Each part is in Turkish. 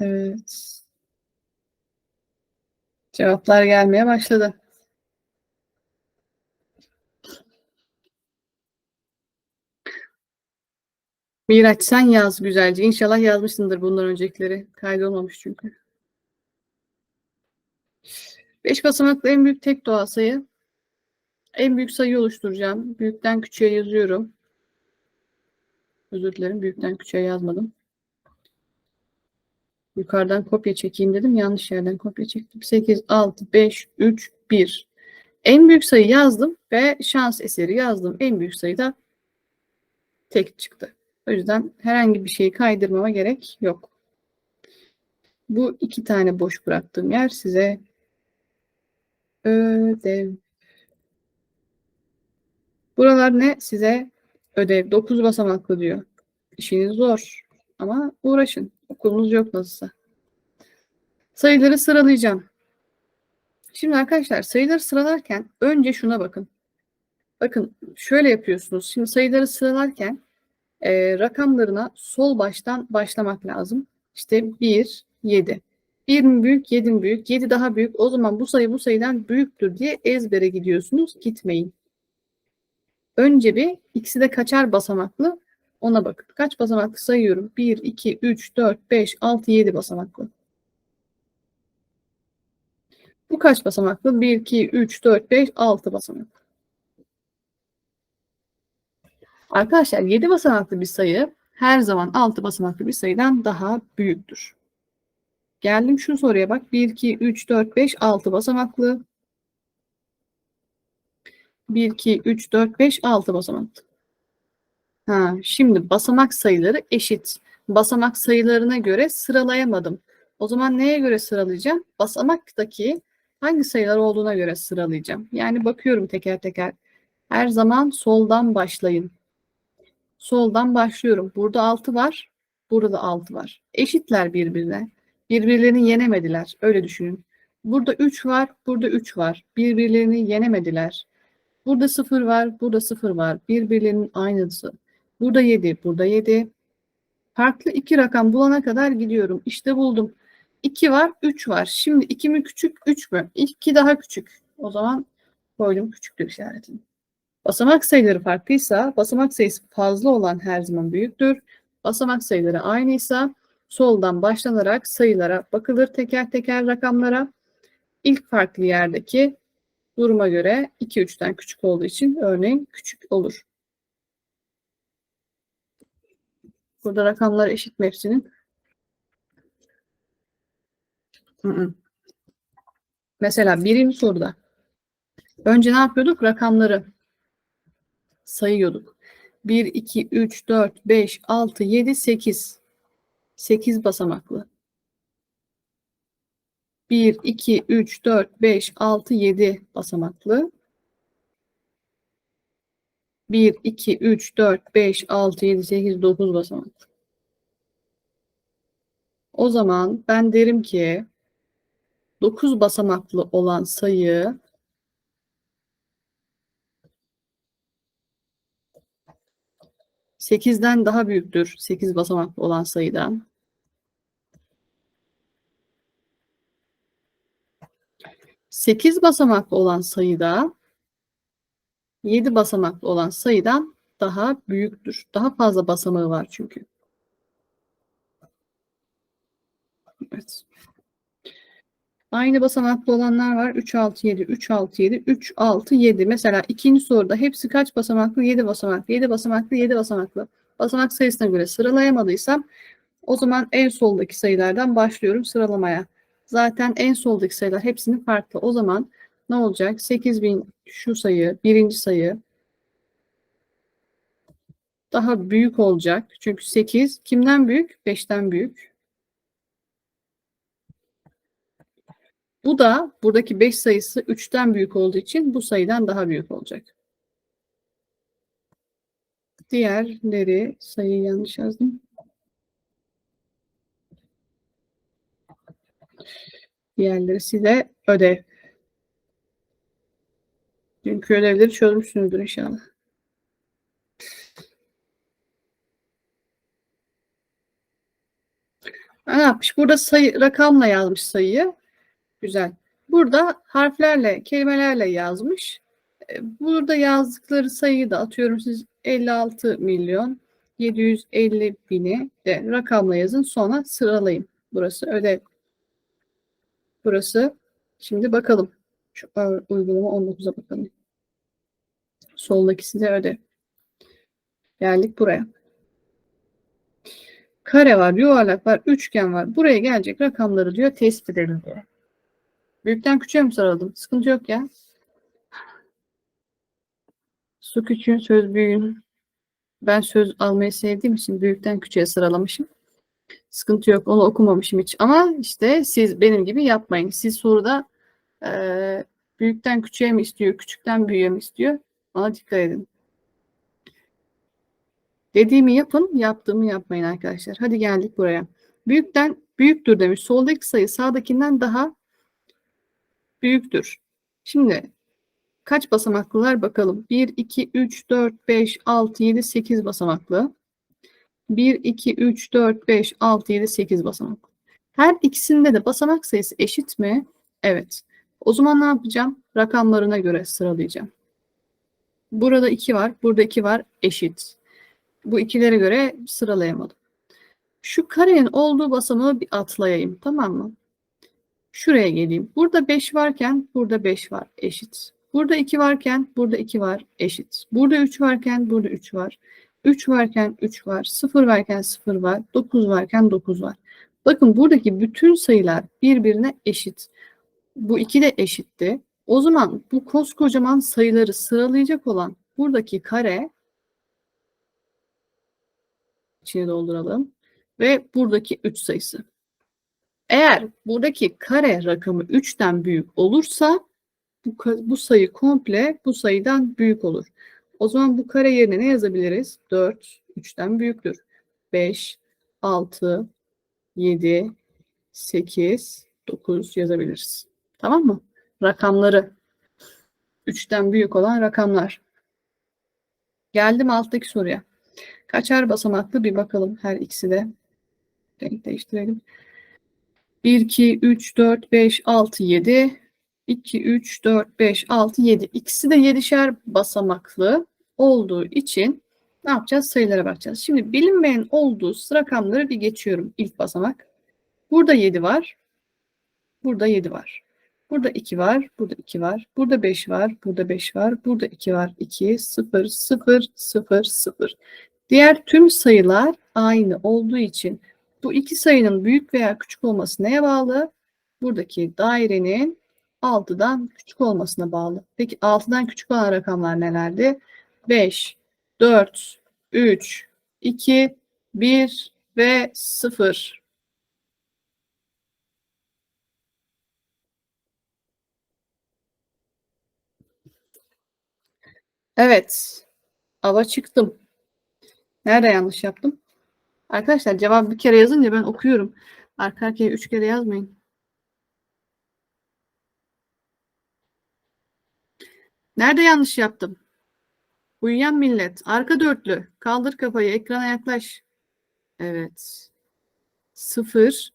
Evet. Cevaplar gelmeye başladı. Miraç sen yaz güzelce. İnşallah yazmışsındır bundan öncekileri. Kaydolmamış çünkü. Beş basamaklı en büyük tek doğal sayı. En büyük sayı oluşturacağım. Büyükten küçüğe yazıyorum. Özür dilerim. Büyükten küçüğe yazmadım. Yukarıdan kopya çekeyim dedim. Yanlış yerden kopya çektim. 8, 6, 5, 3, 1. En büyük sayı yazdım ve şans eseri yazdım. En büyük sayı da tek çıktı. O yüzden herhangi bir şeyi kaydırmama gerek yok. Bu iki tane boş bıraktığım yer size ödev. Buralar ne? Size ödev. 9 basamaklı diyor. İşiniz zor ama uğraşın. Okulunuz yok nasılsa. Sayıları sıralayacağım. Şimdi arkadaşlar sayıları sıralarken önce şuna bakın. Bakın şöyle yapıyorsunuz. Şimdi sayıları sıralarken e, rakamlarına sol baştan başlamak lazım. İşte 1, 7. 1 mi büyük, 7 mi büyük? 7 daha büyük. O zaman bu sayı bu sayıdan büyüktür diye ezbere gidiyorsunuz. Gitmeyin. Önce bir ikisi de kaçar basamaklı ona bakın. Kaç basamaklı sayıyorum? 1, 2, 3, 4, 5, 6, 7 basamaklı. Bu kaç basamaklı? 1, 2, 3, 4, 5, 6 basamaklı. Arkadaşlar 7 basamaklı bir sayı her zaman 6 basamaklı bir sayıdan daha büyüktür. Geldim şu soruya bak. 1, 2, 3, 4, 5, 6 basamaklı. 1, 2, 3, 4, 5, 6 basamaklı. Ha, şimdi basamak sayıları eşit. Basamak sayılarına göre sıralayamadım. O zaman neye göre sıralayacağım? Basamaktaki hangi sayılar olduğuna göre sıralayacağım. Yani bakıyorum teker teker. Her zaman soldan başlayın. Soldan başlıyorum. Burada 6 var. Burada 6 var. Eşitler birbirine. Birbirlerini yenemediler. Öyle düşünün. Burada 3 var. Burada 3 var. Birbirlerini yenemediler. Burada 0 var. Burada 0 var. Birbirlerinin aynısı. Burada 7. Burada 7. Farklı iki rakam bulana kadar gidiyorum. İşte buldum. 2 var, 3 var. Şimdi 2 mi küçük, 3 mü? 2 daha küçük. O zaman koydum küçüktür işaretini. Basamak sayıları farklıysa basamak sayısı fazla olan her zaman büyüktür. Basamak sayıları aynıysa soldan başlanarak sayılara bakılır teker teker rakamlara. İlk farklı yerdeki duruma göre 2-3'ten küçük olduğu için örneğin küçük olur. Burada rakamlar eşit mi hepsinin? Hı hı. Mesela birinci soruda önce ne yapıyorduk? Rakamları sayıyorduk. 1, 2, 3, 4, 5, 6, 7, 8. 8 basamaklı. 1, 2, 3, 4, 5, 6, 7 basamaklı. 1, 2, 3, 4, 5, 6, 7, 8, 9 basamaklı. O zaman ben derim ki 9 basamaklı olan sayı sekizden daha büyüktür. 8 basamaklı olan sayıdan. Sekiz basamaklı olan sayıda 7 basamaklı olan sayıdan daha büyüktür. Daha fazla basamağı var çünkü. Evet. Aynı basamaklı olanlar var. 3, 6, 7, 3, 6, 7, 3, 6, 7. Mesela ikinci soruda hepsi kaç basamaklı? 7 basamaklı, 7 basamaklı, 7 basamaklı. Basamak sayısına göre sıralayamadıysam o zaman en soldaki sayılardan başlıyorum sıralamaya. Zaten en soldaki sayılar hepsinin farklı. O zaman ne olacak? 8000 şu sayı, birinci sayı daha büyük olacak. Çünkü 8 kimden büyük? 5'ten büyük. Bu da buradaki 5 sayısı 3'ten büyük olduğu için bu sayıdan daha büyük olacak. Diğerleri sayıyı yanlış yazdım. Diğerleri size ödev. Dünkü ödevleri çözmüşsünüzdür inşallah. Ne yapmış? Burada sayı rakamla yazmış sayıyı. Güzel. Burada harflerle, kelimelerle yazmış. E, Burada yazdıkları sayıyı da atıyorum siz 56 milyon 750 bini de rakamla yazın sonra sıralayın. Burası ödev. Burası. Şimdi bakalım. Şu uygulama 19'a bakalım. Soldaki size ödev. Geldik buraya. Kare var, yuvarlak var, üçgen var. Buraya gelecek rakamları diyor tespit edin diyor. Büyükten küçüğe mi sıraladım? Sıkıntı yok ya. Su küçüğün, söz büyüğün. Ben söz almayı sevdiğim için büyükten küçüğe sıralamışım. Sıkıntı yok. Onu okumamışım hiç. Ama işte siz benim gibi yapmayın. Siz soruda eee, büyükten küçüğe mi istiyor, küçükten büyüğe mi istiyor? Ona dikkat edin. Dediğimi yapın, yaptığımı yapmayın arkadaşlar. Hadi geldik buraya. Büyükten büyüktür demiş. Soldaki sayı sağdakinden daha büyüktür. Şimdi kaç basamaklılar bakalım. 1, 2, 3, 4, 5, 6, 7, 8 basamaklı. 1, 2, 3, 4, 5, 6, 7, 8 basamaklı. Her ikisinde de basamak sayısı eşit mi? Evet. O zaman ne yapacağım? Rakamlarına göre sıralayacağım. Burada 2 var, burada 2 var, eşit. Bu ikilere göre sıralayamadım. Şu karenin olduğu basamağı bir atlayayım, tamam mı? Şuraya geleyim. Burada 5 varken burada 5 var, eşit. Burada 2 varken burada 2 var, eşit. Burada 3 varken burada 3 var. 3 varken 3 var, 0 varken 0 var, 9 varken 9 var. Bakın buradaki bütün sayılar birbirine eşit. Bu iki de eşitti. O zaman bu koskocaman sayıları sıralayacak olan buradaki kare içine dolduralım ve buradaki 3 sayısı. Eğer buradaki kare rakamı 3'ten büyük olursa bu, bu sayı komple bu sayıdan büyük olur. O zaman bu kare yerine ne yazabiliriz? 4 3'ten büyüktür. 5 6 7 8 9 yazabiliriz. Tamam mı? Rakamları 3'ten büyük olan rakamlar. Geldim alttaki soruya. Kaçar basamaklı bir bakalım her ikisi de. Renk değiştirelim. 1, 2, 3, 4, 5, 6, 7. 2, 3, 4, 5, 6, 7. İkisi de 7'şer basamaklı olduğu için ne yapacağız? Sayılara bakacağız. Şimdi bilinmeyen olduğu rakamları bir geçiyorum. İlk basamak. Burada 7 var. Burada 7 var. Burada 2 var. Burada 2 var. Burada 5 var. Burada 5 var. Burada 2 var. 2, 0, 0, 0, 0. Diğer tüm sayılar aynı olduğu için bu iki sayının büyük veya küçük olması neye bağlı? Buradaki dairenin 6'dan küçük olmasına bağlı. Peki 6'dan küçük olan rakamlar nelerdi? 5, 4, 3, 2, 1 ve 0. Evet. Ava çıktım. Nerede yanlış yaptım? Arkadaşlar cevap bir kere yazınca ben okuyorum. Arka arkaya üç kere yazmayın. Nerede yanlış yaptım? Uyuyan millet. Arka dörtlü. Kaldır kafayı. Ekrana yaklaş. Evet. Sıfır.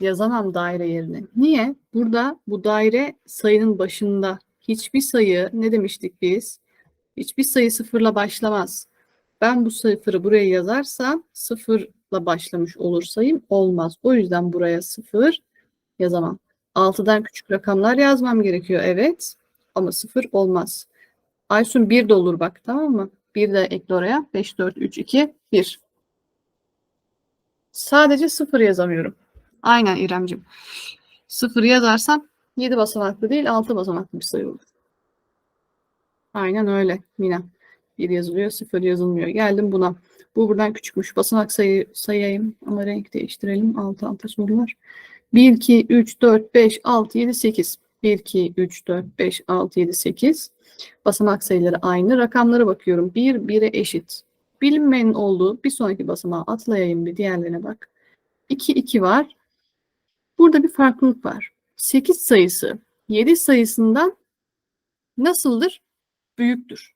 Yazamam daire yerine. Niye? Burada bu daire sayının başında. Hiçbir sayı ne demiştik biz? Hiçbir sayı sıfırla başlamaz. Ben bu sıfırı buraya yazarsam sıfırla başlamış olur sayım olmaz. O yüzden buraya sıfır yazamam. 6'dan küçük rakamlar yazmam gerekiyor. Evet. Ama sıfır olmaz. Aysun 1 de olur bak tamam mı? 1 de ekle oraya. 5, 4, 3, 2, 1. Sadece sıfır yazamıyorum. Aynen İremcim. Sıfır yazarsam 7 basamaklı değil 6 basamaklı bir sayı olur. Aynen öyle Mina. 1 yazılıyor, 0 yazılmıyor. Geldim buna. Bu buradan küçükmüş. Basamak sayı sayayım ama renk değiştirelim. Alt alta sorular. 1, 2, 3, 4, 5, 6, 7, 8. 1, 2, 3, 4, 5, 6, 7, 8. Basamak sayıları aynı. Rakamlara bakıyorum. 1, 1'e eşit. Bilinmeyenin olduğu bir sonraki basamağa atlayayım bir diğerlerine bak. 2, 2 var. Burada bir farklılık var. 8 sayısı 7 sayısından nasıldır? Büyüktür.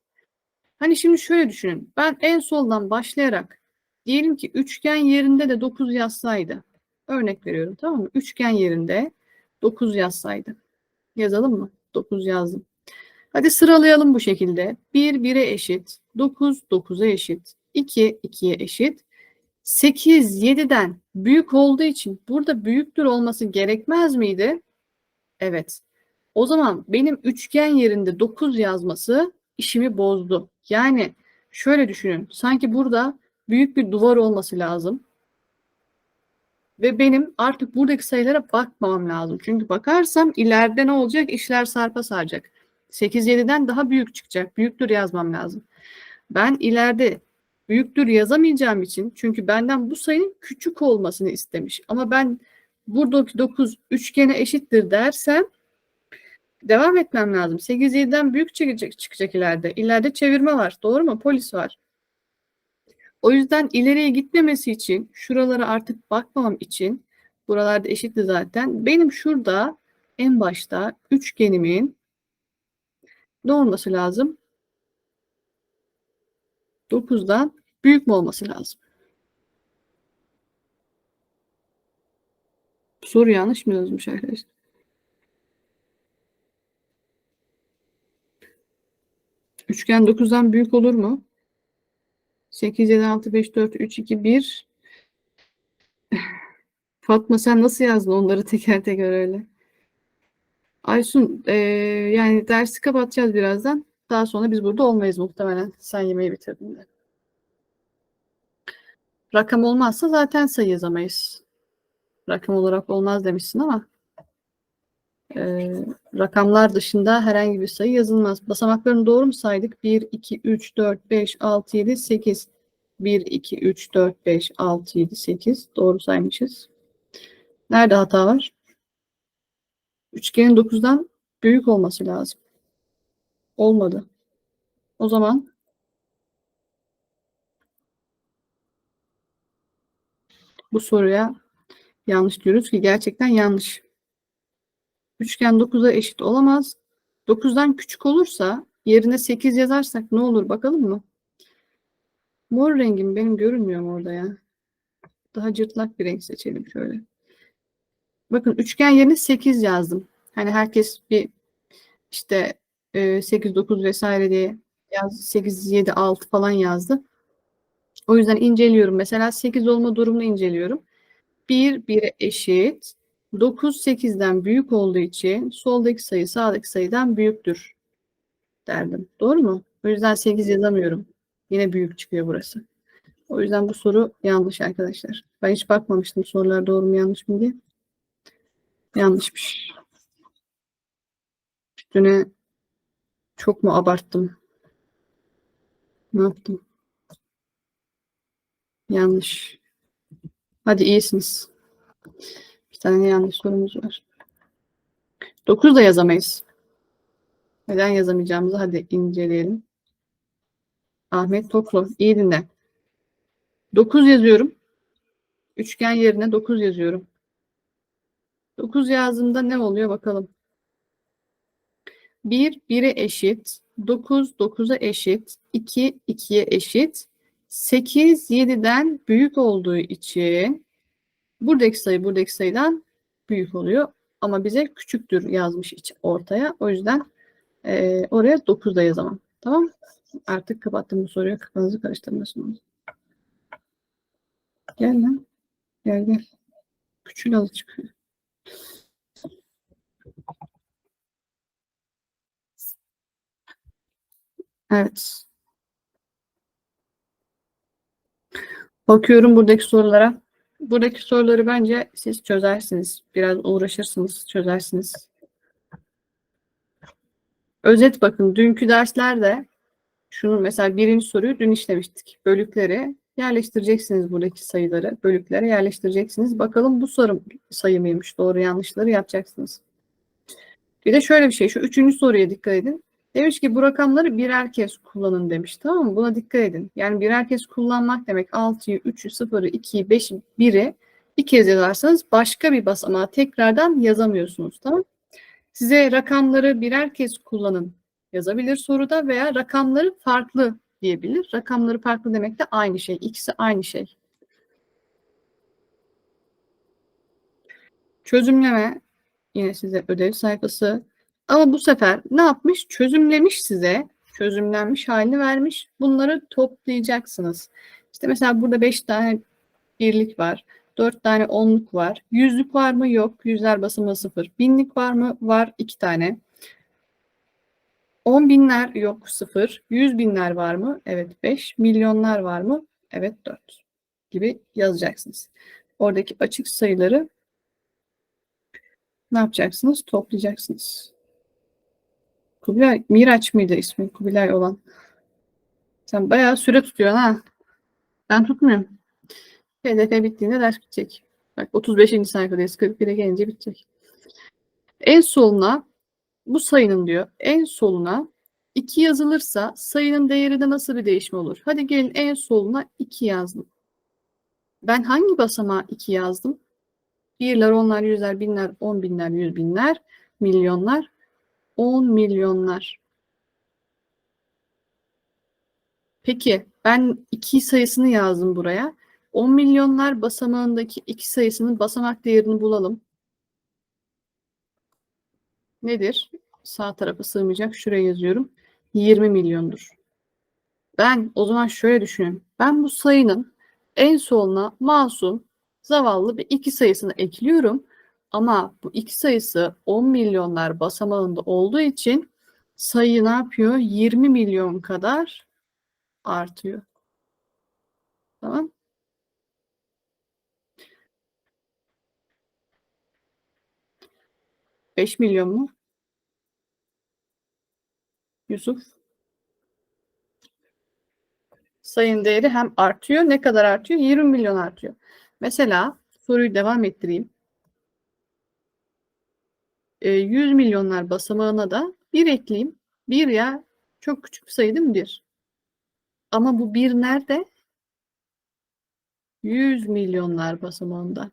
Hani şimdi şöyle düşünün. Ben en soldan başlayarak diyelim ki üçgen yerinde de 9 yazsaydı. Örnek veriyorum tamam mı? Üçgen yerinde 9 yazsaydı. Yazalım mı? 9 yazdım. Hadi sıralayalım bu şekilde. 1 1'e eşit. 9 9'a eşit. 2 2'ye eşit. 8 7'den büyük olduğu için burada büyüktür olması gerekmez miydi? Evet. O zaman benim üçgen yerinde 9 yazması işimi bozdu. Yani şöyle düşünün. Sanki burada büyük bir duvar olması lazım. Ve benim artık buradaki sayılara bakmamam lazım. Çünkü bakarsam ileride ne olacak? İşler sarpa saracak. 8 7'den daha büyük çıkacak. Büyüktür yazmam lazım. Ben ileride büyüktür yazamayacağım için çünkü benden bu sayının küçük olmasını istemiş. Ama ben buradaki 9 üçgene eşittir dersem devam etmem lazım. 8 7'den büyük çıkacak, çıkacak ileride. İleride çevirme var. Doğru mu? Polis var. O yüzden ileriye gitmemesi için şuralara artık bakmamam için buralarda eşitti zaten. Benim şurada en başta üçgenimin ne olması lazım? 9'dan büyük mü olması lazım? Soru yanlış mı yazmış arkadaşlar? Üçgen 9'dan büyük olur mu? 8, 7, 6, 5, 4, 3, 2, 1. Fatma sen nasıl yazdın onları teker teker öyle? Aysun e, yani dersi kapatacağız birazdan. Daha sonra biz burada olmayız muhtemelen. Sen yemeği bitirdiğinde. Rakam olmazsa zaten sayı yazamayız. Rakam olarak olmaz demişsin ama e, rakamlar dışında herhangi bir sayı yazılmaz. Basamaklarını doğru mu saydık? 1, 2, 3, 4, 5, 6, 7, 8. 1, 2, 3, 4, 5, 6, 7, 8. Doğru saymışız. Nerede hata var? Üçgenin 9'dan büyük olması lazım. Olmadı. O zaman bu soruya yanlış diyoruz ki gerçekten yanlış. Üçgen 9'a eşit olamaz. 9'dan küçük olursa yerine 8 yazarsak ne olur bakalım mı? Mor rengim benim görünmüyor orada ya? Daha cırtlak bir renk seçelim şöyle. Bakın üçgen yerine 8 yazdım. Hani herkes bir işte 8, 9 vesaire diye yaz 8, 7, 6 falan yazdı. O yüzden inceliyorum. Mesela 8 olma durumunu inceliyorum. 1, 1'e eşit. 9, 8'den büyük olduğu için soldaki sayı sağdaki sayıdan büyüktür derdim. Doğru mu? O yüzden 8 yazamıyorum. Yine büyük çıkıyor burası. O yüzden bu soru yanlış arkadaşlar. Ben hiç bakmamıştım sorular doğru mu yanlış mı diye. Yanlışmış. Üstüne çok mu abarttım? Ne yaptım? Yanlış. Hadi iyisiniz. Bir tane yanlış sorumuz var. 9 da yazamayız. Neden yazamayacağımızı hadi inceleyelim. Ahmet Toklu. İyi dinle. 9 yazıyorum. Üçgen yerine 9 yazıyorum. 9 yazdığımda ne oluyor bakalım. 1 1'e eşit. 9 9'a eşit. 2 2'ye eşit. 8 7'den büyük olduğu için buradaki sayı buradaki sayıdan büyük oluyor. Ama bize küçüktür yazmış ortaya. O yüzden e, oraya 9 da yazamam. Tamam Artık kapattım bu soruyu. Kafanızı karıştırmasın. Gel lan. Gel gel. Küçül azıcık. Evet. Bakıyorum buradaki sorulara. Buradaki soruları bence siz çözersiniz. Biraz uğraşırsınız, çözersiniz. Özet bakın. Dünkü derslerde şunu mesela birinci soruyu dün işlemiştik. Bölükleri yerleştireceksiniz buradaki sayıları. Bölüklere yerleştireceksiniz. Bakalım bu soru sayı mıymış? Doğru yanlışları yapacaksınız. Bir de şöyle bir şey. Şu üçüncü soruya dikkat edin. Demiş ki bu rakamları birer kez kullanın demiş. Tamam mı? Buna dikkat edin. Yani birer kez kullanmak demek 6'yı, 3'ü, 0'ı, 2'yi, 5'i, 1'i bir kez yazarsanız başka bir basamağa tekrardan yazamıyorsunuz. Tamam Size rakamları birer kez kullanın yazabilir soruda veya rakamları farklı diyebilir. Rakamları farklı demek de aynı şey. İkisi aynı şey. Çözümleme yine size ödev sayfası. Ama bu sefer ne yapmış? Çözümlemiş size. Çözümlenmiş halini vermiş. Bunları toplayacaksınız. İşte mesela burada 5 tane birlik var. 4 tane onluk var. Yüzlük var mı? Yok. Yüzler basımı 0. Binlik var mı? Var 2 tane. 10 binler yok 0. 100 binler var mı? Evet 5. Milyonlar var mı? Evet 4. Gibi yazacaksınız. Oradaki açık sayıları ne yapacaksınız? Toplayacaksınız. Kubilay, Miraç mıydı ismi Kubilay olan? Sen bayağı süre tutuyorsun ha. Ben tutmuyorum. PDF bittiğinde ders bitecek. Bak 35. sayfadayız. 41'e gelince bitecek. En soluna bu sayının diyor. En soluna 2 yazılırsa sayının değerinde nasıl bir değişme olur? Hadi gelin en soluna 2 yazdım. Ben hangi basamağa 2 yazdım? Birler, onlar, yüzler, binler, on binler, yüz binler, milyonlar, on milyonlar. Peki ben 2 sayısını yazdım buraya. 10 milyonlar basamağındaki 2 sayısının basamak değerini bulalım. Nedir? Sağ tarafa sığmayacak. Şuraya yazıyorum. 20 milyondur. Ben o zaman şöyle düşünüyorum. Ben bu sayının en soluna masum, zavallı bir iki sayısını ekliyorum. Ama bu iki sayısı 10 milyonlar basamağında olduğu için sayı ne yapıyor? 20 milyon kadar artıyor. Tamam. Beş milyon mu? Yusuf. Sayın değeri hem artıyor. Ne kadar artıyor? 20 milyon artıyor. Mesela soruyu devam ettireyim. E, 100 milyonlar basamağına da 1 ekleyeyim. 1 ya çok küçük bir sayı değil mi 1? Ama bu 1 nerede? 100 milyonlar basamağında.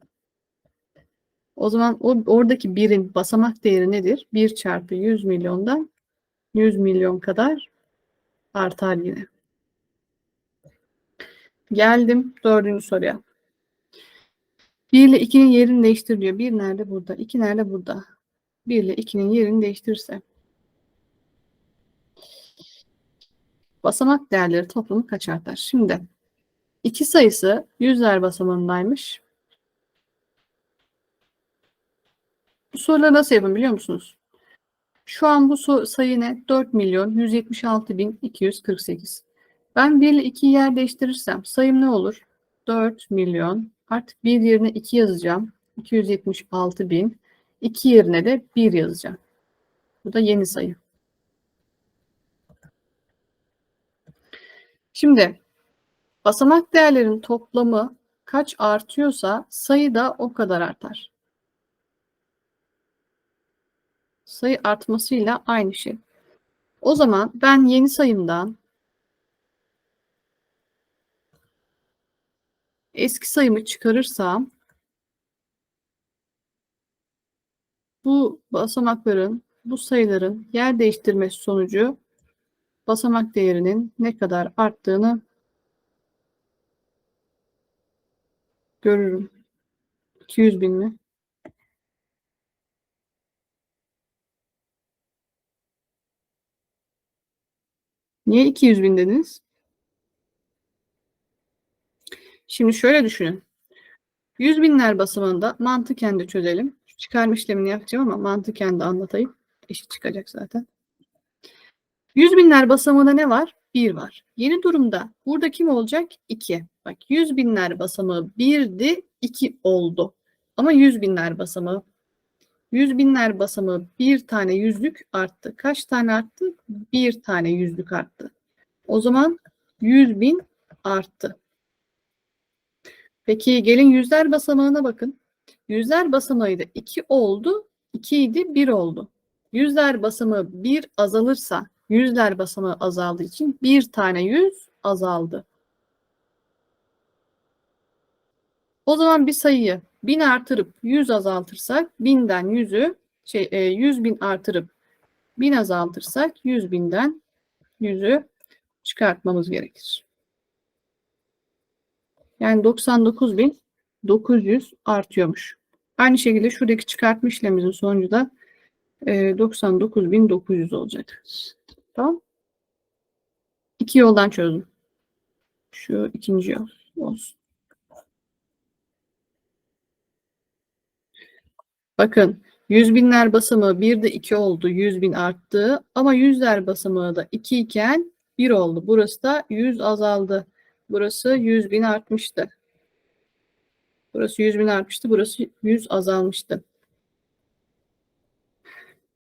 O zaman o, oradaki birin basamak değeri nedir? 1 çarpı 100 milyondan 100 milyon kadar artar yine. Geldim dördüncü soruya. 1 ile 2'nin yerini değiştir diyor. 1 nerede? Burada. 2 nerede? Burada. 1 ile 2'nin yerini değiştirirse. Basamak değerleri toplamı kaç artar? Şimdi 2 sayısı yüzler basamağındaymış. Bu soruları nasıl yapın biliyor musunuz? Şu an bu sayı ne? 4 milyon 176 bin 248. Ben 1 ile 2'yi yer değiştirirsem sayım ne olur? 4 milyon artık 1 yerine 2 yazacağım. 276 bin. 2 yerine de 1 yazacağım. Bu da yeni sayı. Şimdi basamak değerlerin toplamı kaç artıyorsa sayı da o kadar artar. Sayı artmasıyla aynı şey. O zaman ben yeni sayımdan eski sayımı çıkarırsam bu basamakların, bu sayıların yer değiştirmesi sonucu basamak değerinin ne kadar arttığını görürüm. 200 bin mi? Niye 200 bin dediniz? Şimdi şöyle düşünün. 100 binler basamağında mantıken de çözelim. Çıkarma işlemini yapacağım ama mantıken de anlatayım. Eşit çıkacak zaten. 100 binler basamağında ne var? 1 var. Yeni durumda burada kim olacak? 2. Bak 100 binler basamağı 1'di, 2 oldu. Ama 100 binler basamağı 100 binler basamağı bir tane yüzlük arttı. Kaç tane arttı? Bir tane yüzlük arttı. O zaman 100 bin arttı. Peki gelin yüzler basamağına bakın. Yüzler basamağı da 2 oldu. 2 idi 1 oldu. Yüzler basamağı 1 azalırsa yüzler basamağı azaldığı için bir tane yüz azaldı. O zaman bir sayıyı 1000 artırıp 100 azaltırsak 1000'den 100'ü şey 100 e, bin artırıp 1000 azaltırsak 100 binden 100'ü çıkartmamız gerekir. Yani 99.900 artıyormuş. Aynı şekilde şuradaki çıkartma işlemimizin sonucu da e, 99.900 olacak. Tamam. İki yoldan çözdüm. Şu ikinci yol olsun. Bakın yüz binler basamağı bir de 2 oldu. 100 bin arttı. Ama yüzler basamağı da 2 iken 1 oldu. Burası da 100 azaldı. Burası 100 bin artmıştı. Burası 100 bin artmıştı. Burası 100 azalmıştı.